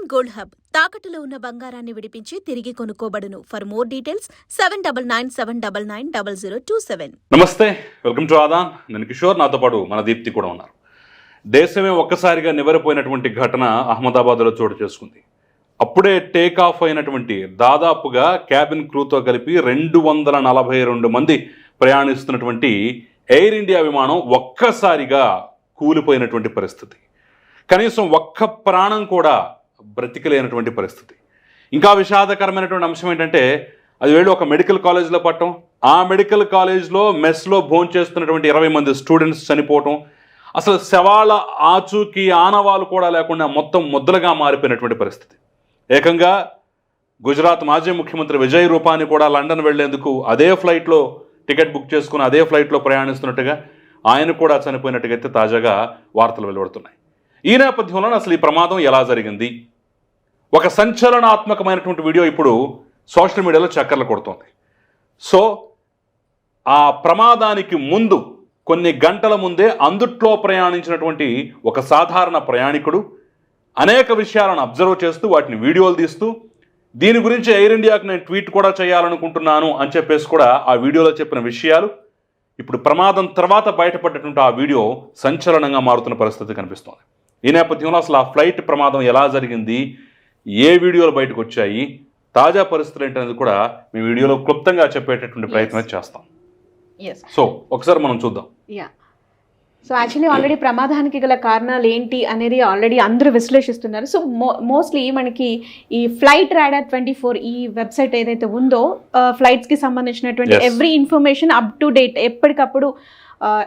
Indian gold hub. తాకట్టులో ఉన్న బంగారాన్ని విడిపించి తిరిగి కొనుక్కోబడును. For more details seven double nine seven double nine double zero two seven నమస్తే వెల్కమ్ టు ఆదాన్ నేను కిషోర్ నాతో పాటు మన దీప్తి కూడా ఉన్నారు. దేశమే ఒక్కసారిగా నివరిపోయినటువంటి ఘటన అహ్మదాబాద్లో చోటు చేసుకుంది. అప్పుడే టేక్ ఆఫ్ అయినటువంటి దాదాపుగా క్యాబిన్ క్రూతో కలిపి రెండు వందల నలభై రెండు మంది ప్రయాణిస్తున్నటువంటి ఎయిర్ ఇండియా విమానం ఒక్కసారిగా కూలిపోయినటువంటి పరిస్థితి. కనీసం ఒక్క ప్రాణం కూడా బ్రతికలేనటువంటి పరిస్థితి. ఇంకా విషాదకరమైనటువంటి అంశం ఏంటంటే అది వెళ్ళి ఒక మెడికల్ కాలేజ్లో పట్టడం ఆ మెడికల్ కాలేజ్లో మెస్లో భోన్ చేస్తున్నటువంటి ఇరవై మంది స్టూడెంట్స్ చనిపోవటం అసలు శవాల ఆచూకీ ఆనవాలు కూడా లేకుండా మొత్తం ముద్దలుగా మారిపోయినటువంటి పరిస్థితి. ఏకంగా గుజరాత్ మాజీ ముఖ్యమంత్రి విజయ్ రూపాని కూడా లండన్ వెళ్ళేందుకు అదే ఫ్లైట్లో టికెట్ బుక్ చేసుకుని అదే ఫ్లైట్లో ప్రయాణిస్తున్నట్టుగా ఆయన కూడా చనిపోయినట్టుగా అయితే తాజాగా వార్తలు వెలువడుతున్నాయి. ఈ నేపథ్యంలో అసలు ఈ ప్రమాదం ఎలా జరిగింది? ఒక సంచలనాత్మకమైనటువంటి వీడియో ఇప్పుడు సోషల్ మీడియాలో చక్కర్లు కొడుతోంది. సో ఆ ప్రమాదానికి ముందు కొన్ని గంటల ముందే అందుట్లో ప్రయాణించినటువంటి ఒక సాధారణ ప్రయాణికుడు అనేక విషయాలను అబ్జర్వ్ చేస్తూ వాటిని వీడియోలు తీస్తూ దీని గురించి ఎయిర్ ఇండియాకు నేను ట్వీట్ కూడా చేయాలనుకుంటున్నాను అని చెప్పేసి కూడా ఆ వీడియోలో చెప్పిన విషయాలు ఇప్పుడు ప్రమాదం తర్వాత బయటపడ్డటువంటి ఆ వీడియో సంచలనంగా మారుతున్న పరిస్థితి కనిపిస్తోంది. ఈ నేపథ్యంలో అసలు ఆ ఫ్లైట్ ప్రమాదం ఎలా జరిగింది? ఏ వీడియోలు బయటకు వచ్చాయి తాజా పరిస్థితులు ఏంటనేది కూడా మేము వీడియోలో క్లుప్తంగా చెప్పేటటువంటి ప్రయత్నం చేస్తాం. సో ఒకసారి మనం చూద్దాం. యా సో యాక్చువల్లీ ఆల్రెడీ ప్రమాదానికి గల కారణాలు ఏంటి అనేది ఆల్రెడీ అందరూ విశ్లేషిస్తున్నారు. సో మో మోస్ట్లీ మనకి ఈ ఫ్లైట్ రాడర్ ట్వంటీ ఫోర్ ఈ వెబ్సైట్ ఏదైతే ఉందో ఫ్లైట్స్కి సంబంధించినటువంటి Yes. Every information up to date ఎప్పటికప్పుడు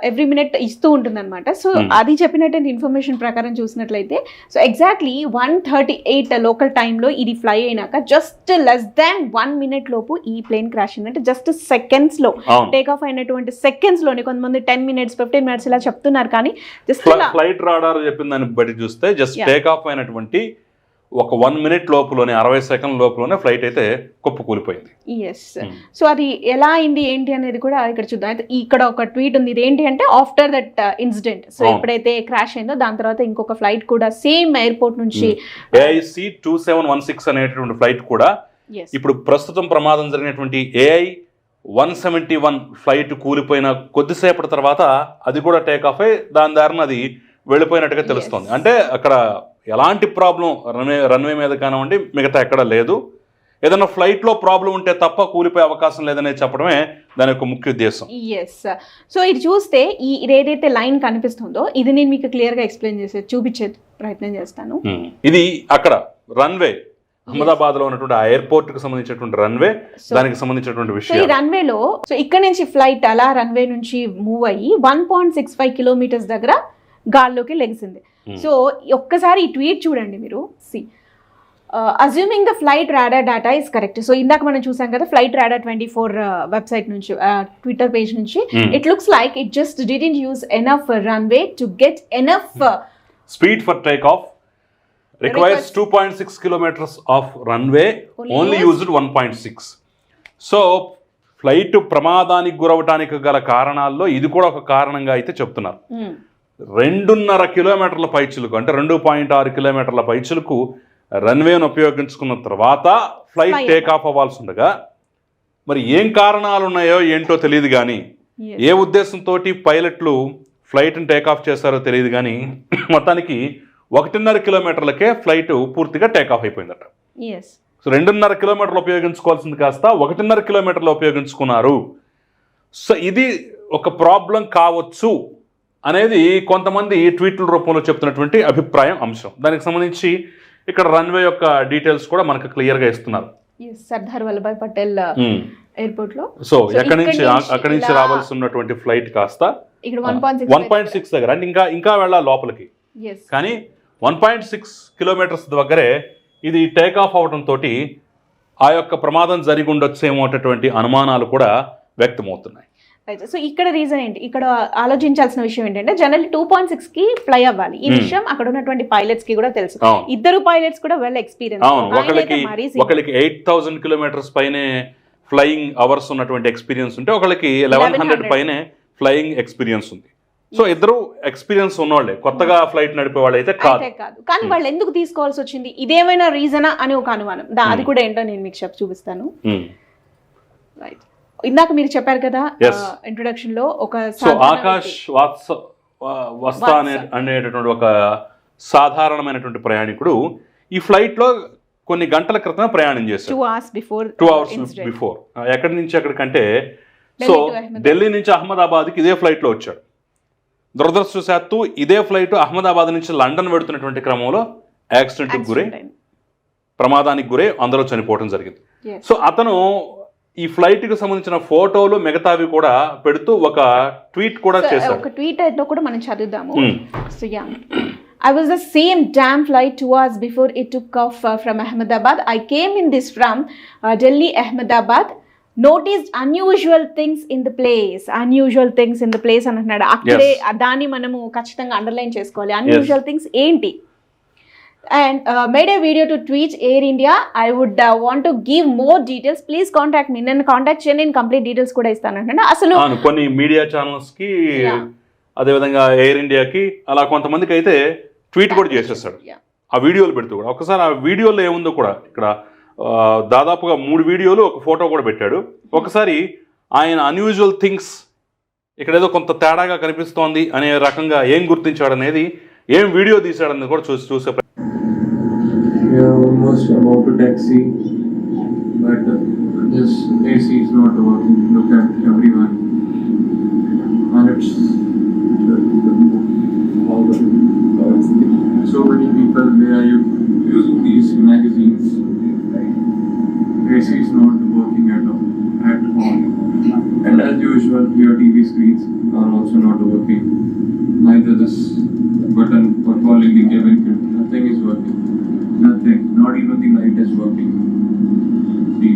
ఎవ్రీ మినిట్ ఇస్తూ ఉంటుందన్నమాట సో Hmm. అది చెప్పినటువంటి ఇన్ఫర్మేషన్ ప్రకారం చూసినట్లయితే so exactly one thirty eight local టైంలో ఇది ఫ్లై అయినాక just less than one minute లోపు ఈ ప్లేన్ క్రాష్ అయిందంటే జస్ట్ సెకండ్స్లో అవును టేక్ ఆఫ్ అయినటువంటి సెకండ్స్లోనే కొంతమంది టెన్ మినిట్స్ ఫిఫ్టీన్ మినిట్స్ ఇలా చెప్తున్నారు కానీ జస్ట్ ఫ్లైట్ రాడార్ చెప్పిన దాన్ని బట్టి చూస్తే జస్ట్. టేక్ ఆఫ్ అయినటువంటి ఒక వన్ మినిట్ లోపులోనే అరవై సెకండ్ లోపులోనే ఫ్లైట్ అయితే కుప్ప కూలిపోయింది. ఎస్ సో అది ఎలా అయింది ఏంటి అనేది కూడా ఇక్కడ చూద్దాం. అయితే ఇక్కడ ఒక ట్వీట్ ఉంది. ఇది ఏంటి అంటే ఆఫ్టర్ దట్ ఇన్సిడెంట్ సో. ఎప్పుడైతే క్రాష్ అయిందో దాని తర్వాత ఇంకొక ఫ్లైట్ కూడా సేమ్ ఎయిర్పోర్ట్ నుంచి AIC two seven one six అనేటటువంటి ఫ్లైట్ కూడా ఇప్పుడు ప్రస్తుతం ప్రమాదం జరిగినటువంటి AI one seventy one flight కూలిపోయిన కొద్దిసేపటి తర్వాత అది కూడా టేక్ ఆఫ్ అయి దాని దారిన అది వెళ్ళిపోయినట్టుగా తెలుస్తోంది. అంటే అక్కడ ఎలాంటి ప్రాబ్లం రన్వే రన్వే మీద కానివ్వండి మిగతా ఎక్కడ లేదు. ఏదైనా ఫ్లైట్లో ప్రాబ్లం ఉంటే తప్ప కూలిపోయే అవకాశం లేదనే చెప్పడమే దాని యొక్క ముఖ్య ఉద్దేశం. ఎస్ సో ఇది చూస్తే ఈ ఏదైతే లైన్ కనిపిస్తుందో ఇది నేను మీకు క్లియర్గా ఎక్స్ప్లెయిన్ చేసే చూపించే ప్రయత్నం చేస్తాను. ఇది అక్కడ రన్వే. అహ్మదాబాద్లో ఉన్నటువంటి ఆ ఎయిర్పోర్ట్కి సంబంధించినటువంటి రన్వే దానికి సంబంధించినటువంటి సో ఈ విషయం రన్వేలో సో ఇక్కడ నుంచి ఫ్లైట్ అలా రన్వే నుంచి మూవ్ అయ్యి one point six five kilometres దగ్గర గాల్లోకి లెగిసింది. సో ఒక్కసారి ఈ ట్వీట్ చూడండి మీరు. See assuming the flight radar data is correct so ఇందాక మనం చూసాం కదా flight radar twenty four website నుంచి ట్విట్టర్ పేజ్ నుంచి. Hmm. It looks like it just didn't use enough runway to get enough speed for take off requires two point six kilometres of runway only used one point six so flight ప్రమాదానికి గురవటానికి గల కారణాల్లో ఇది కూడా ఒక కారణంగా అయితే చెప్తున్నారు. రెండున్నర కిలోమీటర్ల పైచులకు అంటే రెండు పాయింట్ ఆరు కిలోమీటర్ల పైచులకు రన్వేను ఉపయోగించుకున్న తర్వాత ఫ్లైట్ టేక్ ఆఫ్ అవ్వాల్సి ఉండగా మరి ఏం కారణాలు ఉన్నాయో ఏంటో తెలియదు కానీ ఏ ఉద్దేశంతో పైలట్లు ఫ్లైట్ని టేక్ ఆఫ్ చేశారో తెలియదు కానీ మొత్తానికి ఒకటిన్నర కిలోమీటర్లకే ఫ్లైట్ పూర్తిగా టేక్ ఆఫ్ అయిపోయిందట. సో రెండున్నర కిలోమీటర్లు ఉపయోగించుకోవాల్సింది కాస్త ఒకటిన్నర కిలోమీటర్లు ఉపయోగించుకున్నారు. సో ఇది ఒక ప్రాబ్లం కావచ్చు. అనేది కొంతమంది ట్వీట్ల రూపంలో చెప్తున్నటువంటి అభిప్రాయం అంశం. దానికి సంబంధించి ఇక్కడ రన్వే యొక్క డీటెయిల్స్ కూడా మనకు క్లియర్గా ఇస్తున్నారు. Yes Sardar Vallabhbhai Patel Hmm. ఎయిర్పోర్ట్లో. సో ఎక్కడి నుంచి అక్కడి నుంచి రావాల్సి ఉన్నటువంటి ఫ్లైట్ కాస్త ఇక్కడ వన్ పాయింట్ సిక్స్ దగ్గర అంటే ఇంకా ఇంకా వెళ్ళాలి లోపలికి. కానీ వన్ పాయింట్ సిక్స్ కిలోమీటర్స్ దగ్గరే ఇది టేక్ ఆఫ్ అవడంతో ఆ యొక్క ప్రమాదం జరిగి ఉండొచ్చేమో అనుమానాలు కూడా వ్యక్తమవుతున్నాయి. రైట్ సో ఇక్కడ రీజన్ ఏంటి? ఇక్కడ ఆలోచించాల్సిన విషయం ఏంటంటే జనరల్ టూ పాయింట్ సిక్స్కి ఫ్లై అవ్వాలి ఈ Hmm. విషయం అక్కడ ఉన్నటువంటి పైలట్స్కి కూడా తెలుసు. ఇద్దరు పైలట్స్ కూడా వెల్ ఎక్స్పీరియన్స్ ఒకళ్ళకి ఎయిట్ థౌసండ్ కిలోమీటర్స్ పైనే ఫ్లయింగ్ అవర్స్ ఉన్నటువంటి ఎక్స్పీరియన్స్ ఉంటే ఒకళ్ళకి లెవెన్ హండ్రెడ్ 1100 పైనే ఫ్లయింగ్ ఎక్స్పీరియన్స్ ఉంది. సో ఇద్దరు ఎక్స్పీరియన్స్ ఉన్నవాళ్ళే. కొత్తగా ఫ్లైట్ నడిపే వాళ్ళు అయితే కాదు. కానీ వాళ్ళు ఎందుకు తీసుకోవాల్సి వచ్చింది? ఇదేమైనా రీజనా అని ఒక అనుమానం. అది కూడా ఏంటో నేను మీకు చెప్పి చూపిస్తాను. రైట్ ఇందాక మీరు చెప్పారు కదా. ఇంట్రొడక్షన్లో ఒక ఆకాష్ వాత్స వస్తా అనే అనేటటువంటి ఒక సాధారణమైనటువంటి ప్రయాణికుడు ఈ ఫ్లైట్లో కొన్ని గంటల క్రితం ప్రయాణం టూ చేశాడు hours before two hours before ఎక్కడి నుంచి ఎక్కడికంటే సో. ఢిల్లీ నుంచి అహ్మదాబాద్కి ఇదే ఫ్లైట్లో వచ్చాడు. దురదృష్టవశాత్తు ఇదే ఫ్లైట్ అహ్మదాబాద్ నుంచి లండన్ వెడుతున్నటువంటి క్రమంలో యాక్సిడెంట్కి గురై ప్రమాదానికి గురై అందరూ చనిపోవడం జరిగింది. సో అతను ఈ ఫ్లైట్కి సంబంధించిన ఫోటోలు మిగతావి కూడా పెడుతూ ఒక ట్వీట్ కూడా చేశాడు ఒక ట్వీట్లో కూడా మనం చదువుదాము Hmm. So yeah. I was the same damn flight two hours before it took off uh, from Ahmedabad. I came in this from uh, Delhi, Ahmedabad. Noticed unusual things in the place. Unusual things in the place అని అంటున్నాడు అక్కడే దాన్ని మనము ఖచ్చితంగా underline చేసుకోవాలి unusual things ఏంటి and made a video to tweet Air India I would want to give more details please contact me నన్ను contact చేయండి నేను కంప్లీట్ డీటెయిల్స్ కూడా ఇస్తాను. అంటున్నాడు అసలు కొన్ని మీడియా ఛానల్స్కి Yeah. అదేవిధంగా ఎయిర్ ఇండియాకి అలా కొంతమందికి అయితే ట్వీట్ కూడా చేసేస్తాడు. ఆ వీడియోలు పెడుతూ కూడా. ఒకసారి ఆ వీడియోలో ఏముందో కూడా ఇక్కడ దాదాపుగా మూడు వీడియోలు ఒక ఫోటో కూడా పెట్టాడు. ఒకసారి ఆయన అన్యూజువల్ థింగ్స్ ఇక్కడ ఏదో కొంత తేడాగా కనిపిస్తోంది అనే రకంగా ఏం గుర్తించాడు అనేది ఏం వీడియో తీశాడనేది కూడా చూసి చూసే almost about to taxi, but this AC is not working. Look at everyone. And it's so many people they are using these magazines. AC is not working at. At all. And as usual, your TV screens are also not working. Neither this button for calling the cabin crew. Nothing is working. Nothing. Not even the light is working. See.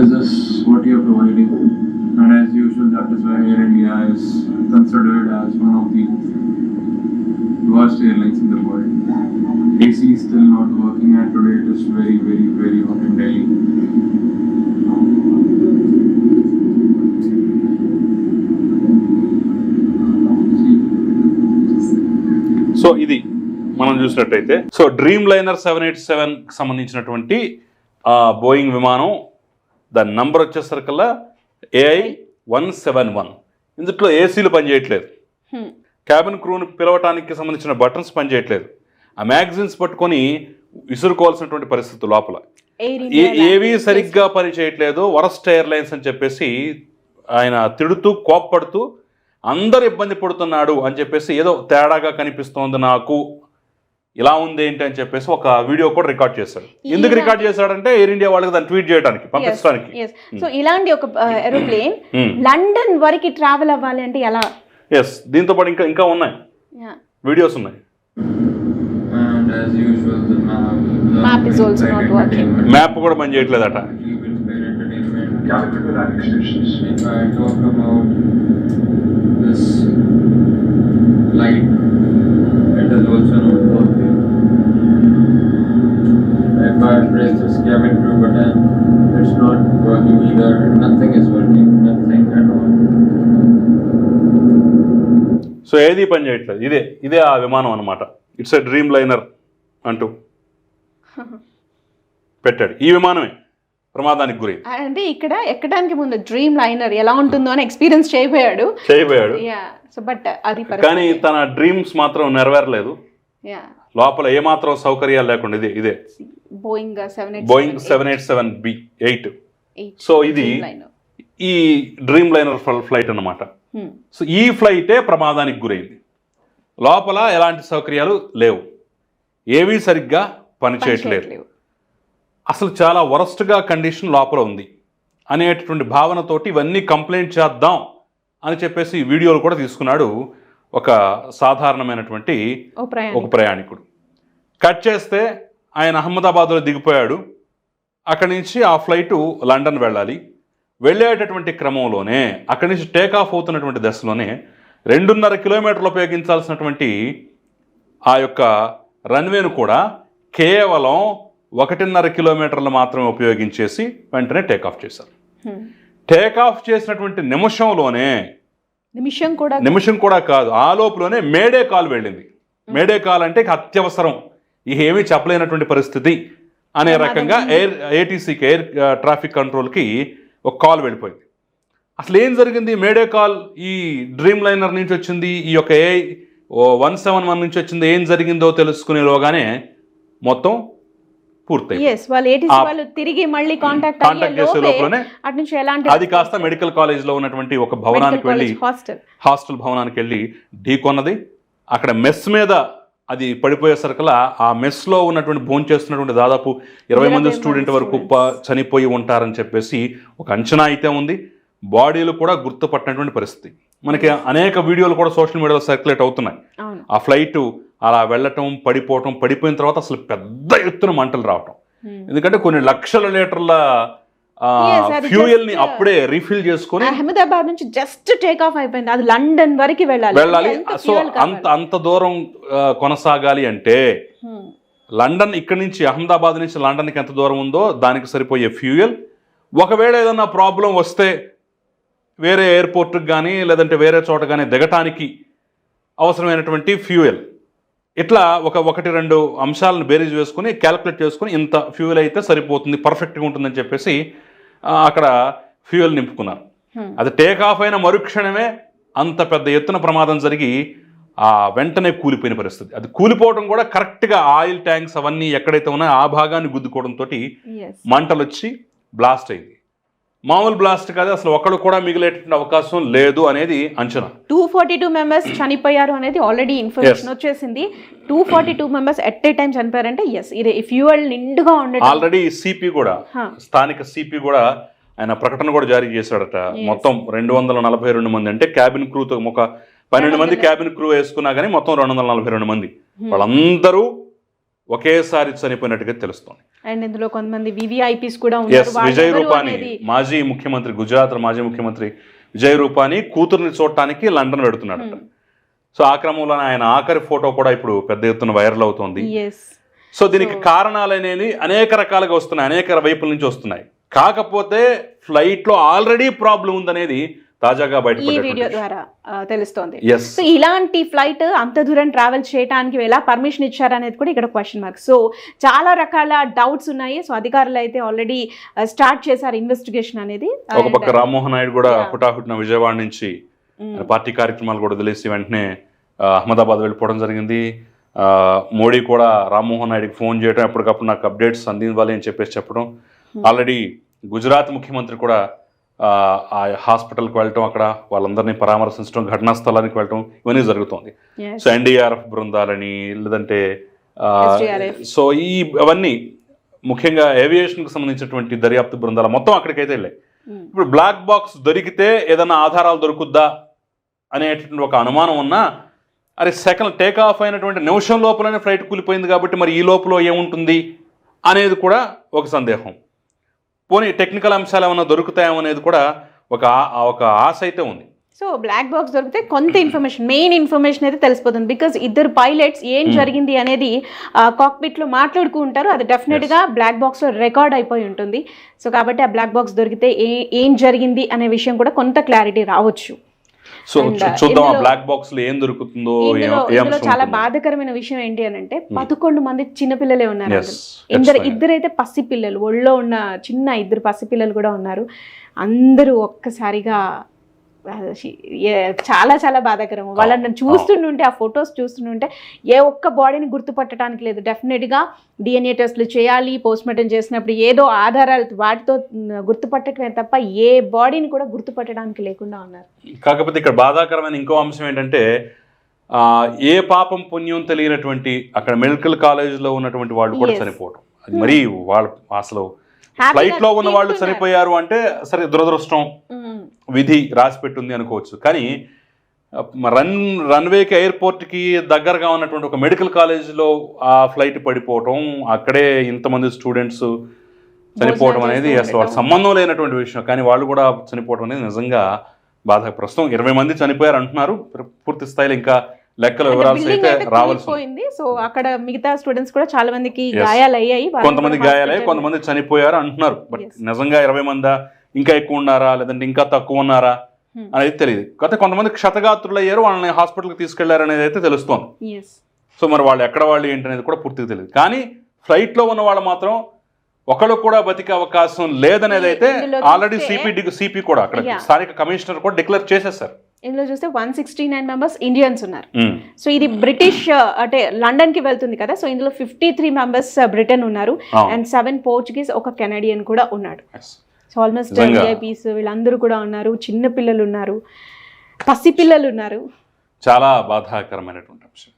is This what you are providing. And as usual, that is why Air India is considered as one of the worst airlines in the world. AC is still not working and today. It is very, very, very hot in Delhi. So ఇది మనం చూసినట్టయితే. So dreamliner seven eight seven సంబంధించినటువంటి ఆ Boeing విమానం దాని number వచ్చేసరికల్లా AI one seven one. ఇందులో ఏసీలు పనిచేయట్లేదు. క్యాబిన్ క్రూని పిలవటానికి సంబంధించిన బటన్స్ పనిచేయట్లేదు. ఆ మ్యాగజైన్స్ పట్టుకొని విసురుకోవాల్సినటువంటి పరిస్థితి లోపల. ఏవి సరిగ్గా పని చేయట్లేదు. వరస్ట్ ఎయిర్లైన్స్ అని చెప్పేసి ఆయన తిడుతూ కోప్పడుతూ అందరు ఇబ్బంది పడుతున్నాడు అని చెప్పేసి ఏదో తేడాగా కనిపిస్తోంది నాకు. ఇలా ఉంది ఏంటి అని చెప్పేసి ఒక వీడియో కూడా రికార్డ్ చేశాడు. ఎందుకు రికార్డ్ చేశాడంటే ఎయిర్ ఇండియా వాళ్ళకి దాన్ని ట్వీట్ చేయడానికి పంపించడానికి. సో ఇలాంటి ఒక ఏరోప్లేన్ Hmm. లండన్ వరకు ట్రావెల్ అవ్వాలి అంటే ఎలా? ఎస్ దీంతో పాటు ఇంకా ఇంకా ఉన్నాయి. వీడియోస్ ఉన్నాయి. Map is also not working map కూడా పని చేయట్లేదట. సో ఏది పని చేయట్లేదు. ఇదే ఇదే ఆ విమానం అనమాట ఇట్స్ అ డ్రీమ్ లైనర్ అంటూ పెట్టాడు. ఈ విమానమే ప్రమాదానికి గురి. అంటే ఇక్కడ ఎక్కడానికి ముందు డ్రీమ్ లైనర్ ఎలా ఉంటుందో అని ఎక్స్పీరియన్స్ చేయబోయాడు చేయబోయాడు యా సో బట్ అది కానీ తన డ్రీమ్స్ మాత్రం నెరవేరలేదు. లోపల ఏమాత్రం సౌకర్యాలు లేకుండా ఇదే ఇదే. Boeing seven Boeing seven eight seven B eight so ఇది ఈ డ్రీమ్ లైనర్ ఫ్లైట్ అన్నమాట. Hmm. సో ఈ ఫ్లైటే ప్రమాదానికి గురైంది. లోపల ఎలాంటి సౌకర్యాలు లేవు. ఏవీ సరిగ్గా పనిచేయట్లేదు. అసలు చాలా వరస్ట్గా కండిషన్ లోపల ఉంది. అనేటటువంటి భావనతోటి ఇవన్నీ కంప్లైంట్ చేద్దాం అని చెప్పేసి ఈ వీడియోలు కూడా తీసుకున్నాడు ఒక సాధారణమైనటువంటి ఒక ప్రయాణం ప్రయాణికుడు. కట్ చేస్తే ఆయన అహ్మదాబాద్లో దిగిపోయాడు. అక్కడి నుంచి ఆ ఫ్లైటు లండన్ వెళ్ళాలి. వెళ్ళేటటువంటి క్రమంలోనే అక్కడి నుంచి టేక్ ఆఫ్ అవుతున్నటువంటి దశలోనే రెండున్నర కిలోమీటర్లు ఉపయోగించాల్సినటువంటి ఆ యొక్క రన్వేను కూడా కేవలం ఒకటిన్నర కిలోమీటర్లు మాత్రమే ఉపయోగించేసి వెంటనే టేక్ ఆఫ్ చేశారు. టేక్ ఆఫ్ చేసినటువంటి నిమిషంలోనే నిమిషం కూడా నిమిషం కూడా కాదు ఆ లోపులోనే మేడే కాల్ వెళ్ళింది. మేడే కాల్ అంటే అత్యవసరం. ఇక ఏమీ చెప్పలేనటువంటి పరిస్థితి అనే. రకంగా ఎయిర్ ఏటీసీకి ఎయిర్ ట్రాఫిక్ కంట్రోల్కి ఒక కాల్ వెళ్ళిపోయింది. అసలు ఏం జరిగింది? మేడే కాల్ ఈ డ్రీమ్ లైనర్ నుంచి వచ్చింది ఈ యొక్క ఏ వన్ సెవెన్ వన్ నుంచి వచ్చింది ఏం జరిగిందో తెలుసుకునేలోగానే మొత్తం అది కాస్త మెడికల్ కాలేజ్లో ఉన్నటువంటి ఒక భవనానికి వెళ్ళి హాస్టల్ భవనానికి వెళ్ళి ఢీకొన్నది అక్కడ మెస్ మీద అది పడిపోయేసరికల్లా ఆ మెస్లో ఉన్నటువంటి భోజనం చేస్తున్నటువంటి దాదాపు ఇరవై మంది స్టూడెంట్ వరకు చనిపోయి ఉంటారని చెప్పేసి ఒక అంచనా అయితే ఉంది. బాడీలు కూడా గుర్తుపట్టినటువంటి పరిస్థితి. మనకి అనేక వీడియోలు కూడా సోషల్ మీడియాలో సర్క్యులేట్ అవుతున్నాయి. ఆ ఫ్లైట్ అలా వెళ్ళటం పడిపోవటం పడిపోయిన తర్వాత అసలు పెద్ద ఎత్తున మంటలు రావటం. ఎందుకంటే కొన్ని లక్షల లీటర్ల ఫ్యూయల్ని అప్పుడే రీఫిల్ చేసుకొని అహ్మదాబాద్ నుంచి జస్ట్ టేక్ ఆఫ్ అయిపోయింది. అది లండన్ వరకు వెళ్ళాలి. వెళ్ళాలి. సో? అంత అంత దూరం కొనసాగాలి అంటే. లండన్ ఇక్కడి నుంచి అహ్మదాబాద్ నుంచి లండన్కి ఎంత దూరం ఉందో దానికి సరిపోయే ఫ్యూయల్. ఒకవేళ ఏదన్నా ప్రాబ్లం వస్తే వేరే ఎయిర్పోర్ట్కి కానీ లేదంటే వేరే చోట కానీ దిగటానికి అవసరమైనటువంటి ఫ్యూయల్ ఇట్లా ఒక ఒకటి రెండు అంశాలను బేరీజ్ వేసుకుని క్యాలిక్యులేట్ చేసుకుని ఇంత ఫ్యూయల్ అయితే సరిపోతుంది పర్ఫెక్ట్గా ఉంటుందని చెప్పేసి అక్కడ ఫ్యూయల్ నింపుకున్నారు. అది టేక్ ఆఫ్ అయిన మరుక్షణమే అంత పెద్ద ఎత్తున ప్రమాదం జరిగి ఆ వెంటనే కూలిపోయిన పరిస్థితి అది కూలిపోవడం కూడా కరెక్ట్గా ఆయిల్ ట్యాంక్స్ అవన్నీ ఎక్కడైతే ఉన్నాయో ఆ భాగాన్ని గుద్దుకోవడంతో. మంటలు వచ్చి బ్లాస్ట్ అయింది మామూలు బ్లాస్ట్ కాదు అసలు ఒకళ్ళు కూడా మిగిలేటువంటి అవకాశం లేదు అనేది అంచనా. టూ ఫార్టీ టూ మెంబర్స్ చనిపోయారు అనేది ఆల్రెడీ ఇన్ఫర్మేషన్. వచ్చేసింది. Two forty two members at a time చనిపోయారంటే yes ఇది ఫ్యూయల్ నిండుగా ఉండడం. ఆల్రెడీ సిపి కూడా. స్థానిక సిపి కూడా ఆయన ప్రకటన కూడా జారీ చేశాడట. మొత్తం రెండు వందల నలభై రెండు మంది. అంటే క్యాబిన్ క్రూతో ఒక పన్నెండు మంది క్యాబిన్ క్రూ వేసుకున్నా కానీ మొత్తం రెండు వందల నలభై రెండు మంది. వాళ్ళందరూ ఒకేసారి చనిపోయినట్టుగా తెలుస్తోంది. అండ్ ఇందులో కొంతమంది వివిఐపీస్ కూడా విజయ్ రూపాని మాజీ ముఖ్యమంత్రి గుజరాత్ మాజీ ముఖ్యమంత్రి విజయ్ రూపాని కూతుర్ని చూడటానికి లండన్ వెడుతున్నాడట. Hmm. సో ఆ క్రమంలో ఆయన ఆఖరి ఫోటో కూడా ఇప్పుడు పెద్ద ఎత్తున వైరల్ అవుతోంది. సో దీనికి కారణాలు అనేవి అనేక రకాలుగా వస్తున్నాయి అనేక వైపుల నుంచి వస్తున్నాయి. కాకపోతే ఫ్లైట్లో ఆల్రెడీ ప్రాబ్లం ఉందనేది తాజాగా ఈ వీడియో ద్వారా తెలుస్తోంది. సో ఇలాంటి ఫ్లైట్ అంత దూరం ట్రావెల్ చేయడానికి ఎలా పర్మిషన్ ఇచ్చారనేది కూడా ఇక్కడ క్వశ్చన్ మార్క్ సో చాలా రకాల డౌట్స్ ఉన్నాయి. సో అధికారులు అయితే ఆల్రెడీ స్టార్ట్ చేశారు ఇన్వెస్టిగేషన్ అనేది. ఒక పక్క రామ్మోహన్ నాయుడు కూడా. హుటాహుటిన విజయవాడ నుంచి Mm. పార్టీ కార్యక్రమాలు కూడా వదిలేసి వెంటనే అహ్మదాబాద్ వెళ్ళిపోవడం జరిగింది. మోడీ కూడా రామ్మోహన్ నాయుడుకి ఫోన్ చేయడం ఎప్పటికప్పుడు నాకు అప్డేట్స్ అందివ్వాలి అని చెప్పేసి చెప్పడం. ఆల్రెడీ గుజరాత్ ముఖ్యమంత్రి కూడా ఆ, హాస్పిటల్కి వెళ్ళటం అక్కడ వాళ్ళందరినీ పరామర్శించడం ఘటనా స్థలానికి వెళ్ళటం ఇవన్నీ జరుగుతోంది. సో ఎన్డీఆర్ఎఫ్ బృందాలని లేదంటే. సో ఈ అవన్నీ ముఖ్యంగా ఏవియేషన్కి సంబంధించినటువంటి దర్యాప్తు బృందాలు మొత్తం అక్కడికైతే వెళ్ళాయి Mm. ఇప్పుడు బ్లాక్ బాక్స్ దొరికితే ఏదైనా ఆధారాలు దొరుకుద్దా అనేటువంటి ఒక అనుమానం ఉన్నా అరే సెకండ్ టేక్ ఆఫ్ అయినటువంటి నిమిషం లోపలనే ఫ్లైట్ కూలిపోయింది కాబట్టి మరి ఈ లోపల ఏముంటుంది అనేది కూడా ఒక సందేహం పోనీ టెక్నికల్ అంశాలు ఏమైనా దొరుకుతాయేమో అనేది కూడా ఒక ఒక ఆశ అయితే ఉంది. సో బ్లాక్ బాక్స్ దొరికితే కొంత ఇన్ఫర్మేషన్ మెయిన్ ఇన్ఫర్మేషన్ అయితే తెలిసిపోతుంది. బికాస్ ఇద్దరు పైలట్స్ ఏం జరిగింది అనేది కాక్పిట్లో మాట్లాడుకుంటారు అది డెఫినెట్గా బ్లాక్ బాక్స్లో రికార్డ్ అయిపోయి ఉంటుంది. సో కాబట్టి ఆ బ్లాక్ బాక్స్ దొరికితే ఏ ఏం జరిగింది అనే విషయం కూడా కొంత క్లారిటీ రావచ్చు. సో చూద్దాం ఆ బ్లాక్ బాక్స్లో ఏం దొరుకుతుందో ఇందులో చాలా. బాధాకరమైన విషయం ఏంటి అని అంటే పదకొండు మంది చిన్నపిల్లలే ఉన్నారు. ఇద్దరు. ఇద్దరైతే పసిపిల్లలు ఒళ్ళో ఉన్న చిన్న ఇద్దరు పసిపిల్లలు కూడా ఉన్నారు అందరూ ఒక్కసారిగా చాలా చాలా బాధాకరం వాళ్ళని చూస్తుంటే ఆ ఫొటోస్ చూస్తుంటే ఏ ఒక్క బాడీని గుర్తుపట్టడానికి లేదు. డెఫినెట్గా డిఎన్ఏ టెస్ట్లు చేయాలి పోస్ట్ మార్టం చేసినప్పుడు ఏదో ఆధారాలు వాటితో గుర్తుపట్టడమే తప్ప ఏ బాడీని కూడా గుర్తుపట్టడానికి లేకుండా ఉన్నారు. కాకపోతే ఇక్కడ బాధాకరమైన ఇంకో అంశం ఏంటంటే ఏ పాపం పుణ్యం తెలియనటువంటి అక్కడ మెడికల్ కాలేజీలో ఉన్నటువంటి వాళ్ళు కూడా Yes. చనిపోవడం అది మరీ వాళ్ళు అసలు ఫ్లైట్లో ఉన్న వాళ్ళు. చనిపోయారు అంటే సరే దురదృష్టం. మ్, విధి రాసి పెట్టుంది అనుకోవచ్చు. కానీ రన్ రన్వేకి ఎయిర్పోర్ట్కి దగ్గరగా ఉన్నటువంటి ఒక మెడికల్ కాలేజీలో ఆ ఫ్లైట్ పడిపోవటం అక్కడే ఇంతమంది స్టూడెంట్స్ చనిపోవడం అనేది అసలు వాళ్ళ. సంబంధం లేనటువంటి విషయం. కానీ వాళ్ళు కూడా చనిపోవడం అనేది నిజంగా బాధ ప్రస్తుతం ఇరవై మంది చనిపోయారు అంటున్నారు. పూర్తి స్థాయిలో ఇంకా లెక్కల వివరాలు అయితే అయితే రావాల్సి ఉంది. కూలిపోయింది. సో అక్కడ మిగతా స్టూడెంట్స్ కూడా చాలా మందికి. గాయాలు అయ్యాయి కొంతమంది కూడా గాయాలై hospital- కొంతమంది చనిపోయారు అంటున్నారు. బట్. నిజంగా ఇరవై మందా? ఇంకా ఎక్కువ ఉన్నారా? లేదంటే ఇంకా తక్కువ ఉన్నారా? Hmm. అనేది తెలియదు కాకపోతే కొంతమంది క్షతగాత్రులు అయ్యారు వాళ్ళని హాస్పిటల్కి తీసుకెళ్ళారు అనేది అయితే తెలుస్తోంది. సో మరి వాళ్ళు ఎక్కడ వాళ్ళు ఏంటి అనేది కూడా పూర్తిగా తెలియదు కానీ ఫ్లైట్లో ఉన్న వాళ్ళు మాత్రం ఒకళ్ళు కూడా బతికే అవకాశం లేదనేది అయితే ఆల్రెడీ సిపి సిపి కూడా అక్కడ. స్థానిక కమిషనర్ కూడా డిక్లేర్ చేసేసారు ఇందులో చూస్తే one sixty nine members Indians ఉన్నారు. సో ఇది బ్రిటిష్ అంటే లండన్కి వెళ్తుంది కదా సో ఇందులో ఫిఫ్టీ త్రీ మెంబర్స్ బ్రిటన్ ఉన్నారు. అండ్ సెవెన్ పోర్చుగీస్ ఒక కెనడియన్ కూడా ఉన్నాడు. So almost. విఐపీస్ వీళ్ళందరూ కూడా ఉన్నారు చిన్న పిల్లలు ఉన్నారు పసి పిల్లలు ఉన్నారు చాలా బాధాకరమైనటువంటి అంశం